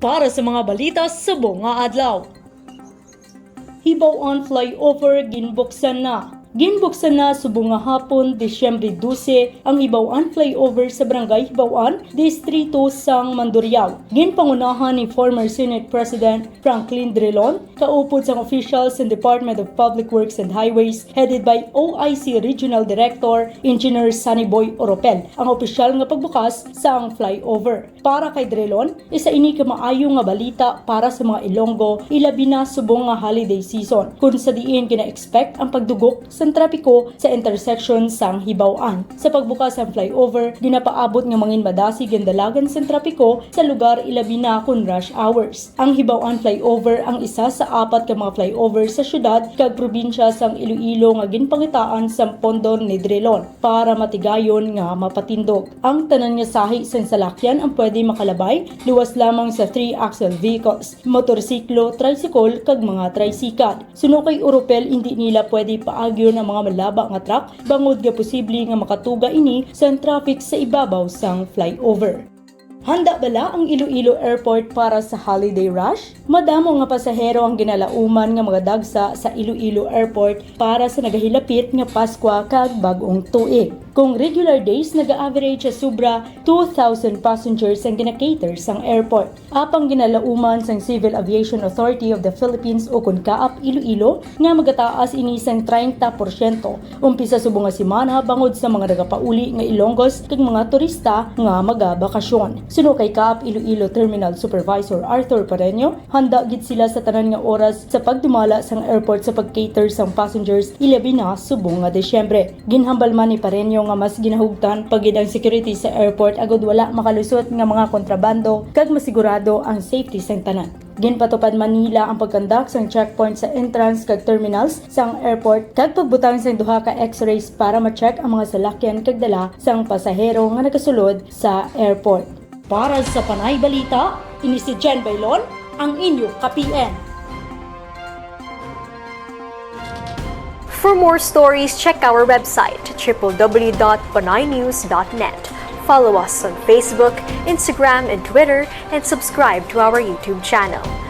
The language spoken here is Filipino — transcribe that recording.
para sa mga balita sa buong adlaw. Hibaw on flyover ginbuksan na. Ginbuksan na subong nga hapon, Disyembre 12, ang Hibawaan flyover sa Barangay Hibawaan, Distrito sang Mandurriao. Ginpangunahan ni former Senate President Franklin Drilon, kaupod sang officials sa Department of Public Works and Highways headed by OIC Regional Director Engineer Sunny Boy Oropel, ang opisyal nga pagbukas sa ang flyover. Para kay Drilon, isa ini ka maayo nga balita para sa mga Ilonggo, ilabi na subong nga holiday season, kung sa diin kina-expect ang pagdugok sa trapiko sa intersection sang Hibawaan. Sa pagbukas ang flyover, ginapaabot nga mangin madasig ang dalagan sa trapiko sa lugar ilabi na kun rush hours. Ang Hibawaan flyover ang isa sa apat ka mga flyover sa syudad kag probinsya sang Iloilo nga ginpangitaan sa pondo ni Drilon para matigayon nga mapatindog. Ang tanan nga sahi sa salakyan ang pwede makalabay luwas lamang sa 3-axle vehicles, motorsiklo, tricycle kag mga tricycad. Suno kay Europel hindi nila pwede paagyo ang mga malaba nga truck bangod nga posible nga makatuga ini sa traffic sa ibabaw sang flyover. Handa bala ang Iloilo Airport para sa holiday rush? Madamo nga pasahero ang ginalauman nga mga dagsa sa Iloilo Airport para sa nagahilapit nga Pasko kag bag-ong tuig. Kung regular days naga-average sa sobra 2,000 passengers ang ginakater sang airport. Apang ginalauman sang Civil Aviation Authority of the Philippines o kun kaap Iloilo nga magataas ini sang 30% umpisa subong nga semana bangod sa mga nagapauli nga Ilonggos kag mga turista nga magabakasyon. Suno kay Kaap Iloilo Terminal Supervisor Arthur Pareño, handa gid sila sa tanan nga oras sa pagdumala sang airport sa pagcater sang passengers ilabi na subong nga Desyembre. Ginhambal man ni Pareño nga mas ginahugtan pagid ang security sa airport agud wala makalusot nga mga kontrabando kag masigurado ang safety sang tanan. Ginpatupad Manila ang pagkandak sang checkpoint sa entrance kag terminals sang airport kag pagbutang sang duha ka x-rays para ma-check ang mga salakyan kag dala sang pasahero nga nagasulod sa airport. Para sa Panay Balita, ini si Jen Bailon, ang inyo ka-PN. For more stories, check our website www.panaynews.net. Follow us on Facebook, Instagram, and Twitter, and subscribe to our YouTube channel.